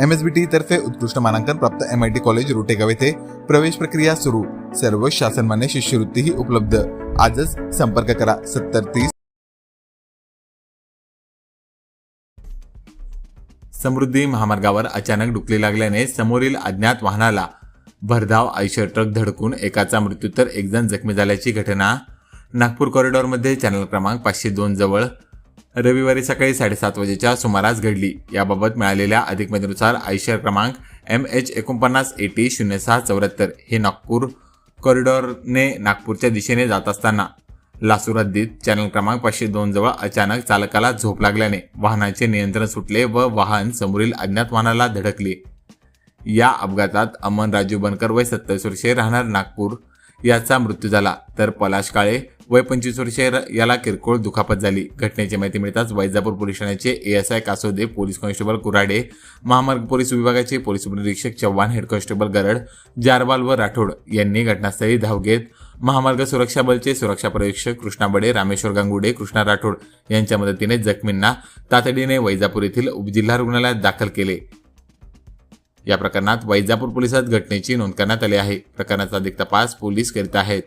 M S बी T तर्फे उत्कृष्ट मानांकन प्राप्त M I T college Rotegaon येथे प्रवेश प्रक्रिया सुरू. सर्व शासनमान्य शिष्यवृत्तीही उपलब्ध. आजच संपर्क करा सत्तर तीस. समृद्धी महामार्गावर अचानक डुकली लागल्याने समोरील अज्ञात वाहनाला भरधाव आयशर ट्रक धडकून एकाचा मृत्यू तर एकजण जखमी झाल्याची घटना. नागपूर कॉरिडॉरमध्ये चॅनल क्रमांक पाचशे दोन जवळ रविवारी सकाळी साडेसात वाजेच्या सुमारास घडली. याबाबत मिळालेल्या अधिक माहितीनुसार आयशर क्रमांक एम एच एकोणपन्नास एटी शून्य सहा चौऱ्याहत्तर हे नागपूर कॉरिडॉरने नागपूरच्या दिशेने जात असताना. लासूर हद्दीत चॅनल क्रमांक पाचशे दोन जवळ अचानक चालकाला झोप लागल्याने वाहनाचे नियंत्रण सुटले व वाहन समोरील अज्ञात वाहनाला धडकले. या अपघातात अमन राजू बनकर वय सत्तावीस वर्षे राहणार नागपूर याचा मृत्यू झाला. तर पलाश काळे वय पंचवीस वर्षे याला किरकोळ दुखापत झाली. घटनेची माहिती मिळताच वैजापूर पोलीस ठाण्याचे ASI Kasode police constable Kurade महामार्ग पोलीस विभागाचे पोलीस उपनिरीक्षक चव्हाण हेड कॉन्स्टेबल गरड जारवाल व राठोड यांनी घटनास्थळी धाव घेत महामार्ग सुरक्षा बलचे सुरक्षा पर्यवेक्षक कृष्णा बडे रामेश्वर गांगुडे कृष्णा राठोड यांच्या मदतीने जखमींना तातडीने वैजापूर येथील उपजिल्हा रुग्णालयात दाखल केले. या प्रकरणात वैजापूर पोलिसात घटनेची नोंद करण्यात आली आहे. प्रकरणाचा अधिक तपास पोलीस करीत आहेत.